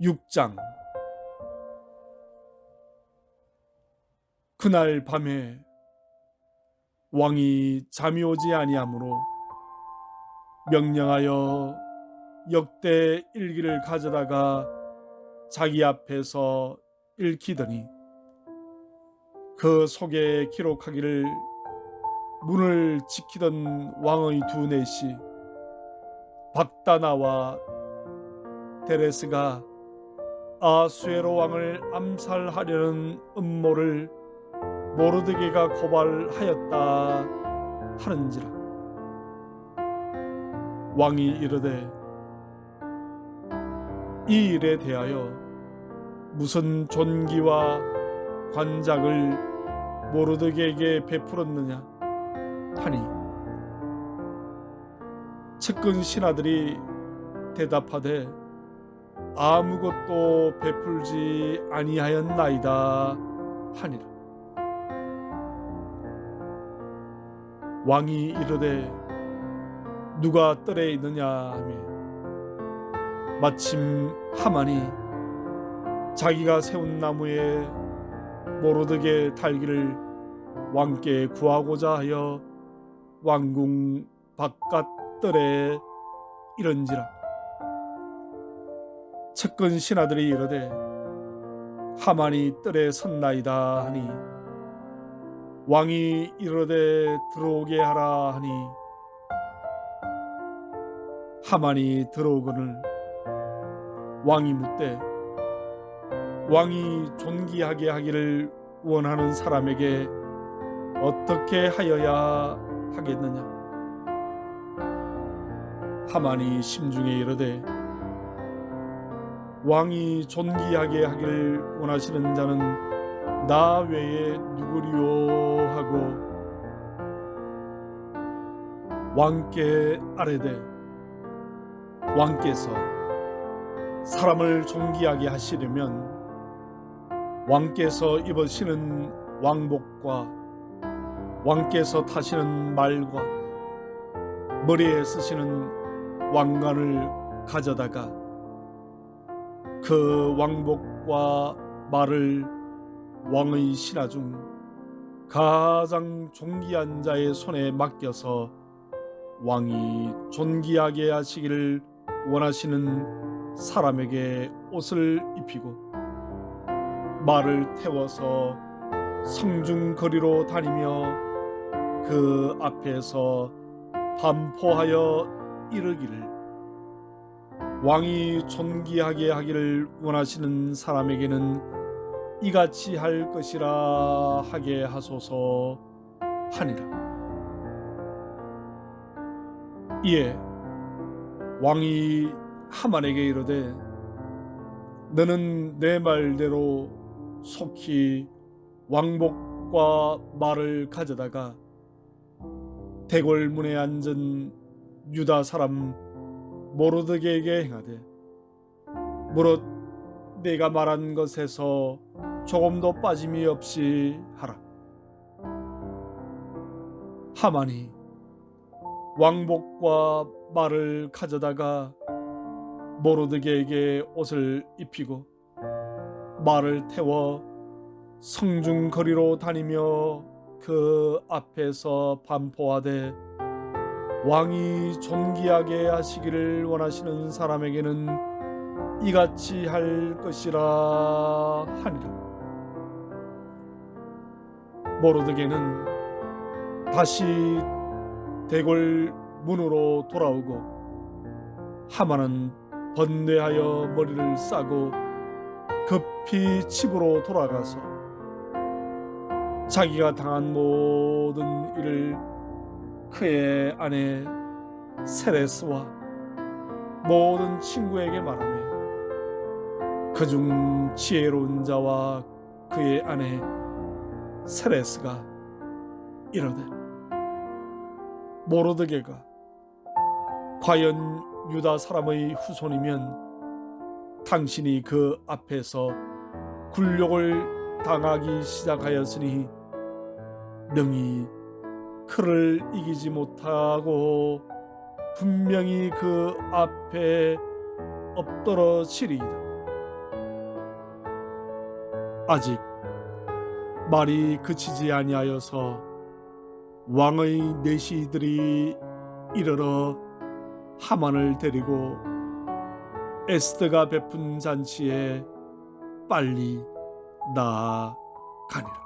6장. 그날 밤에 왕이 잠이 오지 아니하므로 명령하여 역대 일기를 가져다가 자기 앞에서 읽히더니 그 속에 기록하기를 문을 지키던 왕의 두 넷이 박다나와 데레스가 아수에로 왕을 암살하려는 음모를 모르드게가 고발하였다 하는지라. 왕이 이르되 이 일에 대하여 무슨 존귀와 관작을 모르드게에게 베풀었느냐 하니 측근 신하들이 대답하되 아무것도 베풀지 아니하였나이다 하니라. 왕이 이르되 누가 뜰에 있느냐 하며 마침 하만이 자기가 세운 나무에 모르드게 달기를 왕께 구하고자 하여 왕궁 바깥 뜰에 이런지라 측근 신하들이 이르되 하만이 뜰에 섰나이다 하니 왕이 이르되 들어오게 하라 하니 하만이 들어오거늘 왕이 묻되 왕이 존귀하게 하기를 원하는 사람에게 어떻게 하여야 하겠느냐? 하만이 심중에 이르되 왕이 존귀하게 하기를 원하시는 자는 나 외에 누구리요? 하고 왕께 아뢰되 왕께서 사람을 존귀하게 하시려면 왕께서 입으시는 왕복과 왕께서 타시는 말과 머리에 쓰시는 왕관을 가져다가 그 왕복과 말을 왕의 신하 중 가장 존귀한 자의 손에 맡겨서 왕이 존귀하게 하시기를 원하시는 사람에게 옷을 입히고 말을 태워서 성중 거리로 다니며 그 앞에서 반포하여 이르기를 왕이 존귀하게 하기를 원하시는 사람에게는 이같이 할 것이라 하게 하소서 하니라. 이에 왕이 하만에게 이르되 너는 내 말대로 속히 왕복과 말을 가져다가 대궐문에 앉은 유다 사람 모르드게에게 행하되 무릇 내가 말한 것에서 조금도 빠짐이 없이 하라. 하만이 왕복과 말을 가져다가 모르드게에게 옷을 입히고 말을 태워 성중 거리로 다니며 그 앞에서 반포하되 왕이 존귀하게 하시기를 원하시는 사람에게는 이같이 할 것이라 하니라. 모르드게는 다시 대궐 문으로 돌아오고 하만은 번뇌하여 머리를 싸고 급히 집으로 돌아가서 자기가 당한 모든 일을 그의 아내 세레스와 모든 친구에게 말하며 그중 지혜로운 자와 그의 아내 세레스가 이르되 모르드게가 과연 유다 사람의 후손이면 당신이 그 앞에서 굴욕을 당하기 시작하였으니 능히 그를 이기지 못하고 분명히 그 앞에 엎드러지리이다. 아직 말이 그치지 아니하여서 왕의 내시들이 이르러 하만을 데리고 에스더가 베푼 잔치에 빨리 나아가니라.